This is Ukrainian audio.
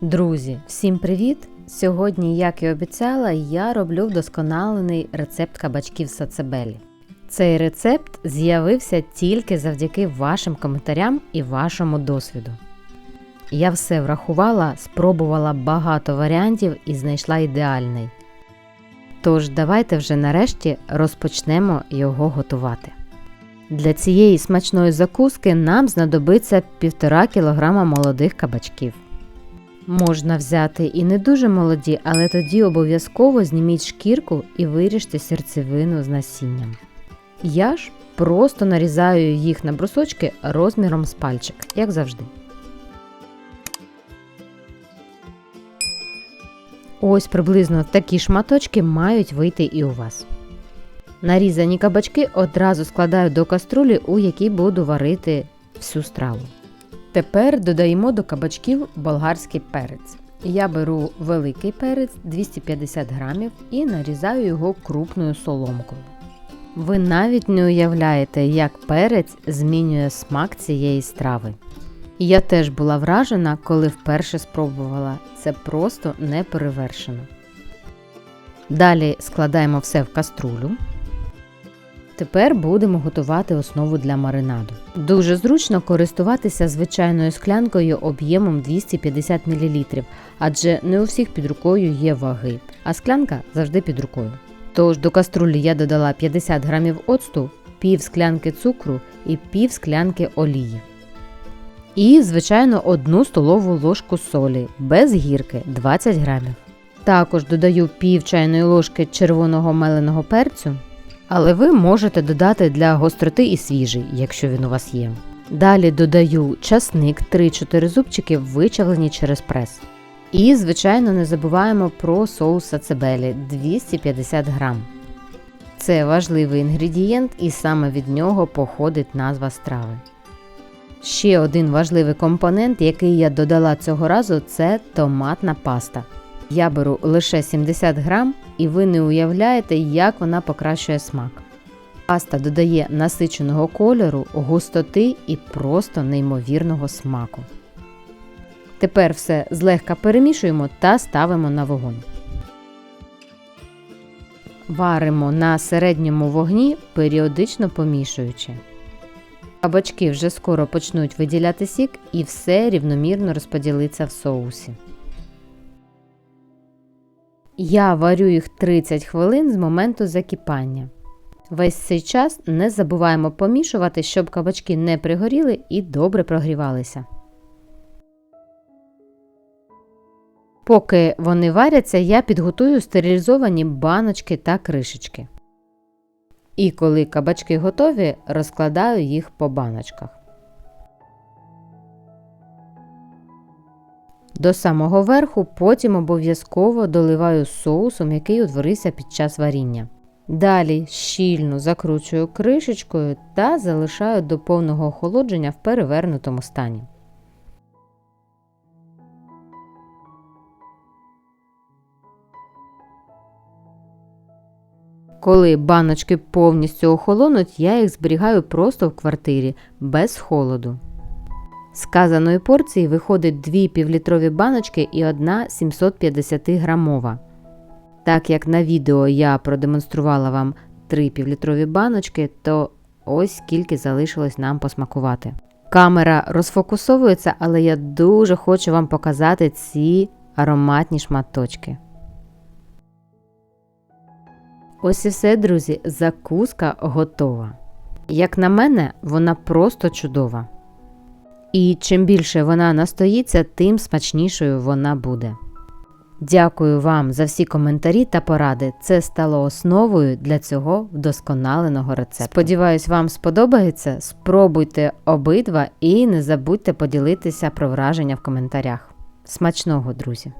Друзі, всім привіт! Сьогодні, як і обіцяла, я роблю вдосконалений рецепт кабачків сацебелі. Цей рецепт з'явився тільки завдяки вашим коментарям і вашому досвіду. Я все врахувала, спробувала багато варіантів і знайшла ідеальний. Тож давайте вже нарешті розпочнемо його готувати. Для цієї смачної закуски нам знадобиться 1,5 кг молодих кабачків. Можна взяти і не дуже молоді, але тоді обов'язково зніміть шкірку і виріжте серцевину з насінням. Я ж просто нарізаю їх на брусочки розміром з пальчик, як завжди. Ось приблизно такі шматочки мають вийти і у вас. Нарізані кабачки одразу складаю до каструлі, у якій буду варити всю страву. Тепер додаємо до кабачків болгарський перець. Я беру великий перець 250 грамів і нарізаю його крупною соломкою. Ви навіть не уявляєте, як перець змінює смак цієї страви. Я теж була вражена, коли вперше спробувала. Це просто неперевершено. Далі складаємо все в каструлю. Тепер будемо готувати основу для маринаду. Дуже зручно користуватися звичайною склянкою об'ємом 250 мл, адже не у всіх під рукою є ваги, а склянка завжди під рукою. Тож до каструлі я додала 50 г оцту, пів склянки цукру і пів склянки олії. І, звичайно, одну столову ложку солі без гірки 20 грамів. Також додаю пів чайної ложки червоного меленого перцю, але ви можете додати для гостроти і свіжий, якщо він у вас є. Далі додаю часник 3-4 зубчики, вичавлені через прес. І, звичайно, не забуваємо про соус сацебелі 250 грам. Це важливий інгредієнт, і саме від нього походить назва страви. Ще один важливий компонент, який я додала цього разу, це томатна паста. Я беру лише 70 грам, і ви не уявляєте, як вона покращує смак. Паста додає насиченого кольору, густоти і просто неймовірного смаку. Тепер все злегка перемішуємо та ставимо на вогонь. Варимо на середньому вогні, періодично помішуючи. Кабачки вже скоро почнуть виділяти сік і все рівномірно розподілиться в соусі. Я варю їх 30 хвилин з моменту закипання. Весь цей час не забуваємо помішувати, щоб кабачки не пригоріли і добре прогрівалися. Поки вони варяться, я підготую стерилізовані баночки та кришечки. І коли кабачки готові, розкладаю їх по баночках. До самого верху потім обов'язково доливаю соусом, який утворився під час варіння. Далі щільно закручую кришечкою та залишаю до повного охолодження в перевернутому стані. Коли баночки повністю охолонуть, я їх зберігаю просто в квартирі без холоду. З казаної порції виходить 2 півлітрові баночки і одна 750 грамова. Так як на відео я продемонструвала вам 3 півлітрові баночки, то ось скільки залишилось нам посмакувати. Камера розфокусовується, але я дуже хочу вам показати ці ароматні шматочки. Ось і все, друзі, закуска готова. Як на мене, вона просто чудова. І чим більше вона настоїться, тим смачнішою вона буде. Дякую вам за всі коментарі та поради. Це стало основою для цього вдосконаленого рецепту. Сподіваюсь, вам сподобається. Спробуйте обидва і не забудьте поділитися про враження в коментарях. Смачного, друзі!